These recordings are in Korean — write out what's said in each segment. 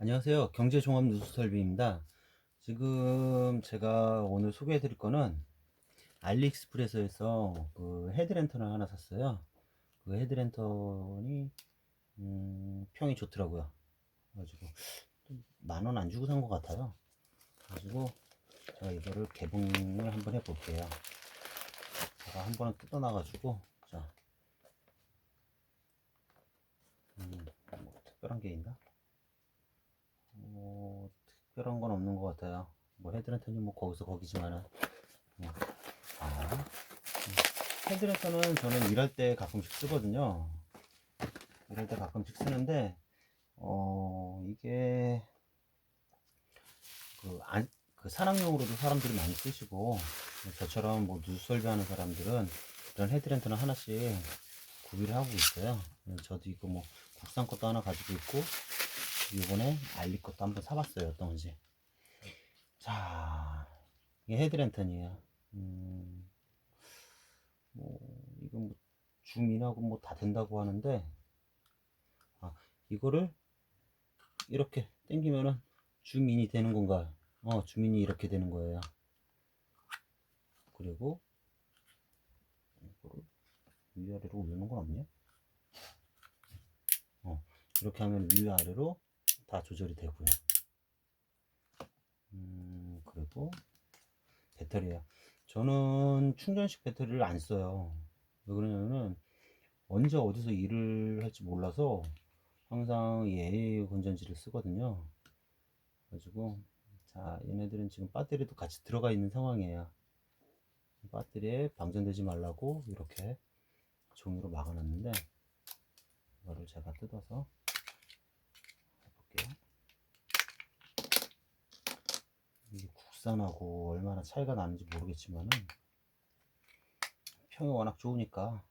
안녕하세요. 경제종합 뉴스설비입니다. 지금 제가 오늘 소개해 드릴 거는 알리익스프레스에서 그 헤드랜턴을 하나 샀어요. 그 헤드랜턴이 음, 평이 좋더라고요. 그래가지고 만 원 안 주고 산 것 같아요. 그래가지고 제가 이거를 개봉을 한번 해볼게요. 제가 한 번은 뜯어놔가지고 자, 음, 뭐 특별한 게 있나? 뭐 특별한 건 없는 것 같아요. 뭐 헤드랜턴이 뭐 거기서 거기지만은 뭐. 아 음. 헤드랜턴은 저는 일할 때 가끔씩 쓰거든요. 일할 때 가끔씩 쓰는데 어 이게 그, 안, 그 산악용으로도 사람들이 많이 쓰시고 저처럼 뭐 뉴스 설비하는 사람들은 이런 헤드랜턴을 하나씩 구비를 하고 있어요. 저도 이거 뭐 국산 것도 하나 가지고 있고 요번에 알리 것도 한번 사봤어요. 어떤 건지. 자, 이게 헤드랜턴이에요. 음, 뭐, 이건 뭐, 줌인하고 뭐 다 된다고 하는데, 아, 이거를 이렇게 당기면은 줌인이 되는 건가요? 어, 줌인이 이렇게 되는 거예요. 그리고, 이거를 위아래로 올리는 건 없냐? 어, 이렇게 하면 위아래로 다 조절이 되고요. 음, 그리고 배터리야. 저는 충전식 배터리를 안 써요. 왜 그러냐면은 언제 어디서 일을 할지 몰라서 항상 이 AA 건전지를 쓰거든요. 그래가지고 자 얘네들은 지금 배터리도 같이 들어가 있는 상황이에요. 배터리에 방전되지 말라고 이렇게 종이로 막아놨는데 이거를 제가 뜯어서 해볼게요. 이게 국산하고 얼마나 차이가 나는지 모르겠지만은 평이 워낙 좋으니까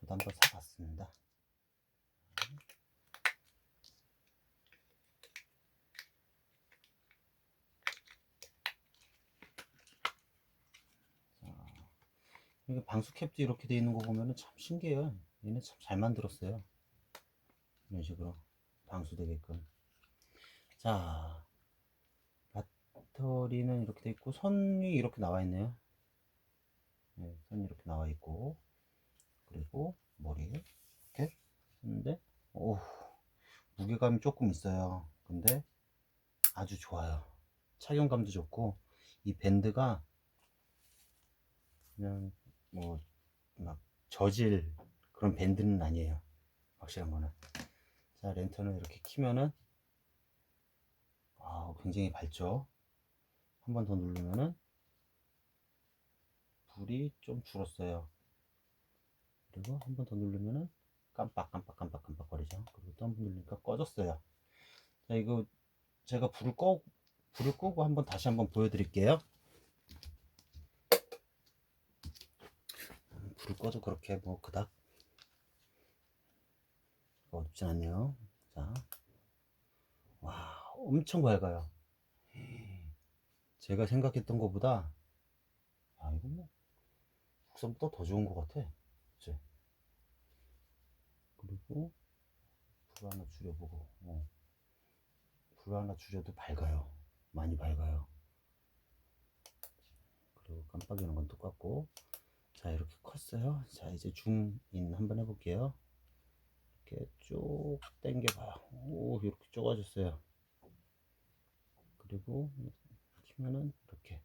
저도 한번 사봤습니다. 자, 이게 방수 캡도 이렇게 돼 있는 거 보면은 참 신기해요. 얘네 참 잘 만들었어요. 이런 식으로 방수되게끔. 자, 배터리는 이렇게 돼 있고 선이 이렇게 나와 있네요. 네, 선이 이렇게 나와 있고 그리고 머리 이렇게 했는데 오 무게감이 조금 있어요. 근데 아주 좋아요. 착용감도 좋고 이 밴드가 그냥 뭐 막 저질 그런 밴드는 아니에요. 확실한 거는. 자 랜턴을 이렇게 키면은 아 굉장히 밝죠. 한 번 더 누르면은 불이 좀 줄었어요. 그리고 한 번 더 누르면은 깜빡 깜빡 깜빡 깜빡 거리죠. 그리고 또 한 번 누르니까 꺼졌어요. 자 이거 제가 불을 꺼 불을 끄고 한번 다시 한번 보여드릴게요. 불을 꺼도 그렇게 뭐 그닥 어둡진 않네요. 자, 와 엄청 밝아요. 제가 생각했던 것보다 아 이거 뭐 국산보다 더 좋은 것 같아. 그치? 그리고 불 하나 줄여보고 어. 불 하나 줄여도 밝아요. 많이 밝아요. 그리고 깜빡이는 건 똑같고 자 이렇게 컸어요. 자 이제 줌인 한번 해볼게요. 이렇게 쭉 당겨봐요. 오 이렇게 좁아졌어요. 그리고 키면은 이렇게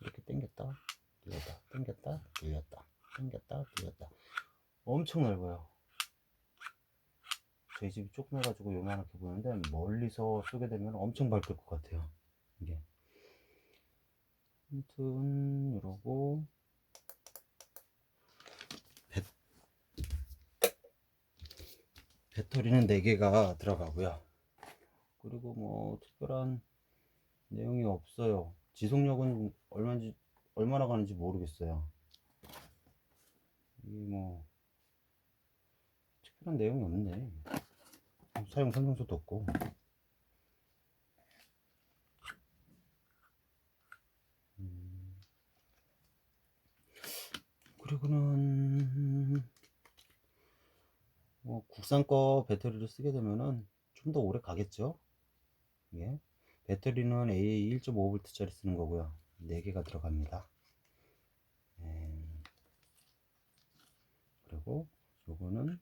이렇게 당겼다 늘렸다 당겼다 늘렸다 당겼다 늘렸다. 엄청 넓어요. 저희 집이 조그매가지고 요만하게 보이는데 멀리서 쏘게 되면 엄청 밝을 것 같아요. 이게. 아무튼 이러고. 배, 배터리는 4개가 들어가고요. 그리고 뭐 특별한 내용이 없어요. 지속력은 얼마인지 얼마나 가는지 모르겠어요. 이게 뭐 특별한 내용이 없네. 사용 설명서도 없고. 음. 그리고는 뭐 국산 거 배터리를 쓰게 되면은 좀 더 오래 가겠죠? 이게 배터리는 AA 1.5V짜리 쓰는 거고요. 4개가 들어갑니다. 네. 그리고 요거는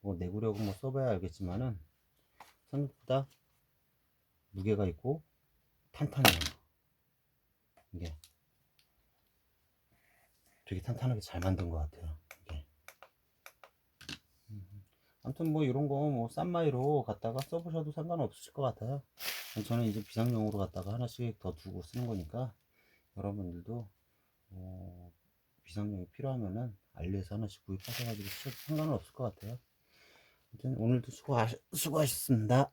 뭐 내구력은 뭐 써봐야 알겠지만은 생각보다 무게가 있고 탄탄해요. 이게 되게 탄탄하게 잘 만든 것 같아요. 이게. 음, 아무튼 뭐 이런 거 뭐 싼 마이로 갖다가 써보셔도 상관없으실 것 같아요. 저는 이제 비상용으로 갖다가 하나씩 더 두고 쓰는 거니까 여러분들도 어, 비상용이 필요하면은 알리에서 하나씩 구입하셔가지고 쓰셔도 상관은 없을 것 같아요. 아무튼 오늘도 수고하, 수고하셨습니다.